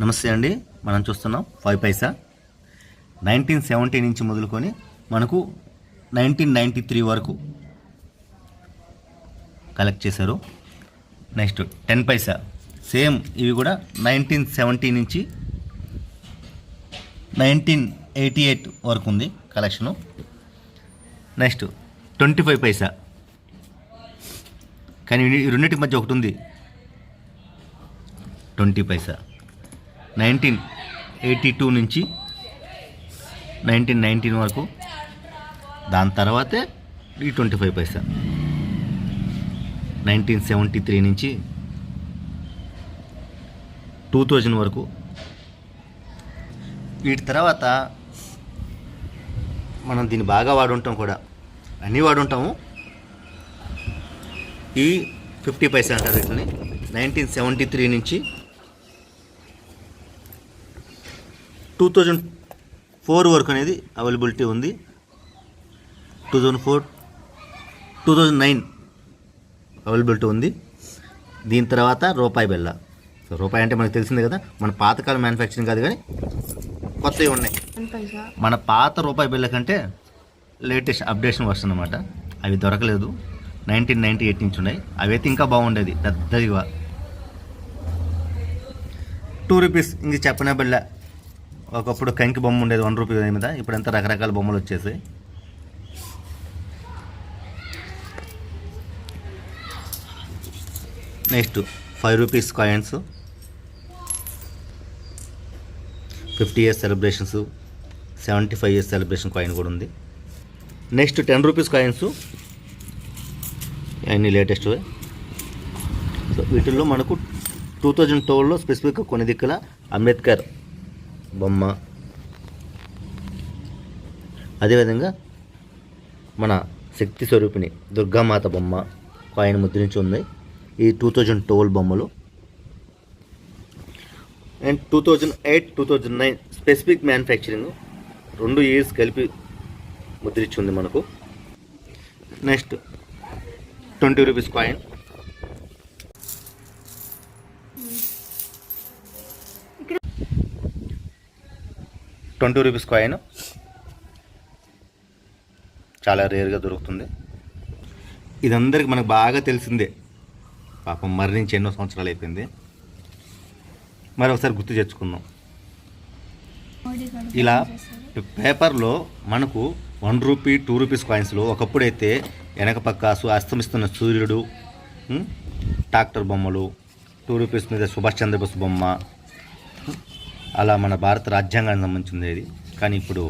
నమస్తే అండి. మనం చూస్తున్నాం ఫైవ్ పైసా. నైన్టీన్ సెవెంటీ నుంచి మొదలుకొని మనకు నైన్టీన్ నైంటీ త్రీ వరకు కలెక్ట్ చేశారు. Next ten paisa. సేమ్ ఇవి కూడా నైన్టీన్ సెవెంటీ నుంచి నైన్టీన్ ఎయిటీ ఎయిట్ వరకు ఉంది collection next twenty five paisa. కానీ రెండింటి మధ్య ఒకటి ఉంది. Twenty paisa. Nineteen eighty two నుంచి నైన్టీన్ నైన్టీన్ వరకు. దాని తర్వాతే ఈ twenty five paisa. Nineteen seventy three నుంచి టూ థౌజండ్ వరకు. వీటి తర్వాత మనం దీన్ని బాగా వాడుంటాం కూడా. అన్నీ వాడుంటాము. ఈ ఫిఫ్టీ పైసా అంటారు వీటిని. నైన్టీన్ సెవెంటీ త్రీ నుంచి టూ థౌజండ్ ఫోర్ వరకు అనేది అవైలబిలిటీ ఉంది. Two thousand four two thousand nine availability ఉంది. దీని తర్వాత రూపాయి బెల్ల. సో రూపాయి అంటే మనకు తెలిసిందే కదా మన పాతకాల మ్యానుఫ్యాక్చరింగ్ కాదు కానీ కొత్తవి ఉన్నాయి. మన పాత రూపాయి బిళ్ళ కంటే లేటెస్ట్ అప్డేషన్ వర్షన్ అనమాట అవి దొరకలేదు. నైన్టీన్ నైన్టీ ఎయిట్ నుంచి ఉన్నాయి. అవి అయితే ఇంకా బాగుండేది పెద్దదిగా టూ రూపీస్ ఇంక చెప్పనే బిళ్ళ ఒకప్పుడు కంకి బొమ్మ ఉండేది వన్ రూపీ మీద ఇప్పుడంతా రకరకాల బొమ్మలు వచ్చేసాయి next five rupees coins fifty years celebrations seventy five years celebration coin కూడా ఉంది. నెక్స్ట్ టెన్ రూపీస్ కాయిన్స్ అన్నీ లేటెస్ట్ సో వీటిల్లో మనకు టూ థౌజండ్ ట్వెల్వ్లో స్పెసిఫిక్గా కొన్ని దిక్కుల అంబేద్కర్ బొమ్మ. అదేవిధంగా మన శక్తి స్వరూపిణి దుర్గామాత బొమ్మ కాయిన్ ముద్రించి ఉంది. ఈ టూ థౌజండ్ ట్వెల్వ్ బొమ్మలు. And two thousand eight two thousand nine specific manufacturing రెండు ఇయర్స్ కలిపి ముద్రించి ఉంది మనకు. Next twenty rupees coin twenty rupees coin. చాలా రేర్గా దొరుకుతుంది. ఇదందరికి మనకు బాగా తెలిసిందే. పాపం మరణించి ఎన్నో సంవత్సరాలు అయిపోయింది. మరి ఒకసారి గుర్తు తెచ్చుకుందాం. ఇలా పేపర్లో మనకు వన్ రూపీ టూ రూపీస్ కాయిన్స్లో ఒకప్పుడైతే వెనక పక్క అస్తమిస్తున్న సూర్యుడు ట్రాక్టర్ బొమ్మలు టూ రూపీస్ మీద సుభాష్ చంద్రబోస్ బొమ్మ అలా మన భారత రాజ్యాంగానికి సంబంధించింది ఇది. కానీ ఇప్పుడు